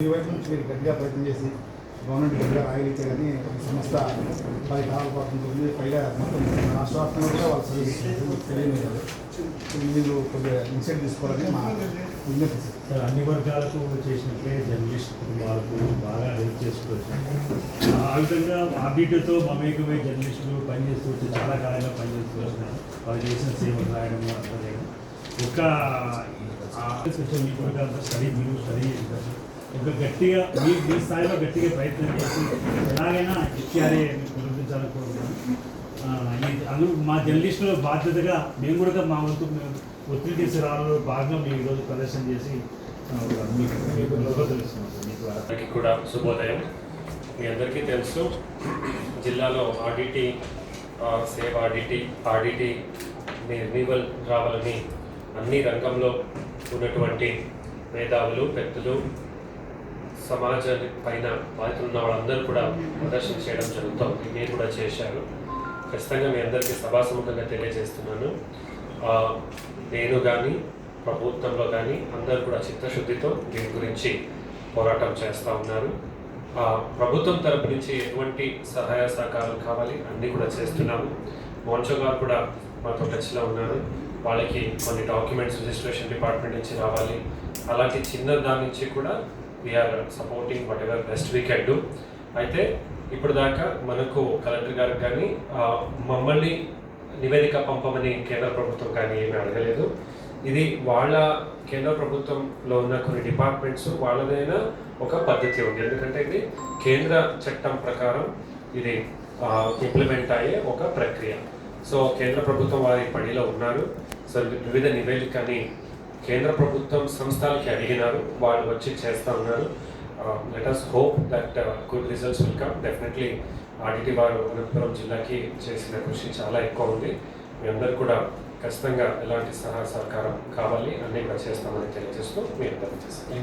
ఈ వైపు నుంచి మీరు గట్టిగా ప్రయత్నం చేసి గవర్నమెంట్ గట్టిగా రాయగలిగితే కానీ సంస్థ పది కాలం పాటు ఉంటుంది. పైగా మొత్తం రాష్ట్ర వ్యాప్తంగా కూడా వాళ్ళు సర్వీస్ మీకు తెలియదు మీరు కొద్దిగా ఇన్సైట్ తీసుకోవాలని మా విజ్ఞప్తి సార్. అన్ని వర్గాలకు చేసినట్లే జర్నలిస్ట్ కుటుంబాలకు బాగా హెల్ప్ చేసుకోవచ్చు. ఆ విధంగా ఆర్బీటీతో మమేకమై జర్నలిస్టులు పనిచేస్తూ చాలా కాలంగా పనిచేస్తూ వస్తున్నారు. వాళ్ళు చేసిన సేవలు రాయడం అట్లా చేయడం ఒక ఆ కొంచెం ఒక స్టడీ మీరు స్టడీ చేస్తారు ఇప్పుడు గట్టిగా మీ మీ స్థాయిలో గట్టిగా ప్రయత్నం చేసి ఎలాగైనా ఎక్కిఆర్ఏ పునరుద్ధరించాలని మా జర్నలిస్టుల బాధ్యతగా మేము కూడా మా వంతు మేము ఒత్తిడి తీసుకురావడంలో భాగంగా మేము ఈరోజు ప్రదర్శన చేసి మీకు అందరికీ కూడా శుభోదయం. మీ అందరికీ తెలుసు జిల్లాలో ఆడిటి ఆ, సేవ్ ఆడిటీ మీ రినీవల్ రావాలని అన్ని రంగంలో ఉన్నటువంటి మేధావులు పెద్దలు సమాజాన్ని పైన బాధితులు ఉన్న వాళ్ళందరూ కూడా ప్రదర్శన చేయడం జరుగుతుంది నేను కూడా చేశారు ఖచ్చితంగా మీ అందరికీ సభాసముఖంగా తెలియజేస్తున్నాను. నేను కానీ ప్రభుత్వంలో కానీ అందరూ కూడా చిత్తశుద్ధితో దీని గురించి పోరాటం చేస్తూ ఉన్నారు. ప్రభుత్వం తరపు నుంచి ఎటువంటి సహాయ సహకారాలు కావాలి అన్నీ కూడా చేస్తున్నాము. మోన్చో గారు కూడా మాతో టచ్లో ఉన్నారు. వాళ్ళకి కొన్ని డాక్యుమెంట్స్ రిజిస్ట్రేషన్ డిపార్ట్మెంట్ నుంచి రావాలి. అలాంటి చిన్న దాని నుంచి కూడా we're supporting whatever best we can do అయితే ఇప్పుడు దాకా మనకు కలెక్టర్ గారికి కానీ మమ్మల్ని నివేదిక పంపమని కేంద్ర ప్రభుత్వం కానీ ఏమీ అడగలేదు. ఇది వాళ్ళ కేంద్ర ప్రభుత్వంలో ఉన్న కొన్ని డిపార్ట్మెంట్స్ వాళ్ళదైనా ఒక పద్ధతి ఉంది. ఎందుకంటే ఇది కేంద్ర చట్టం ప్రకారం ఇది ఇంప్లిమెంట్ అయ్యే ఒక ప్రక్రియ. సో కేంద్ర ప్రభుత్వం వారి పనిలో ఉన్నారు. సో వివిధ నివేదికని కేంద్ర ప్రభుత్వం సంస్థలకి అడిగినారు వాళ్ళు వచ్చి చేస్తూ ఉన్నారు. Let us hope that good results will come definitely ఆడిటి వారు అనంతపురం జిల్లాకి చేసిన కృషి చాలా ఎక్కువ ఉంది. మీ అందరు కూడా ఖచ్చితంగా ఎలాంటి సహాయ సహకారం కావాలి అన్నీ కూడా చేస్తామని తెలియజేస్తూ మీ అందరికీ చేస్తాను.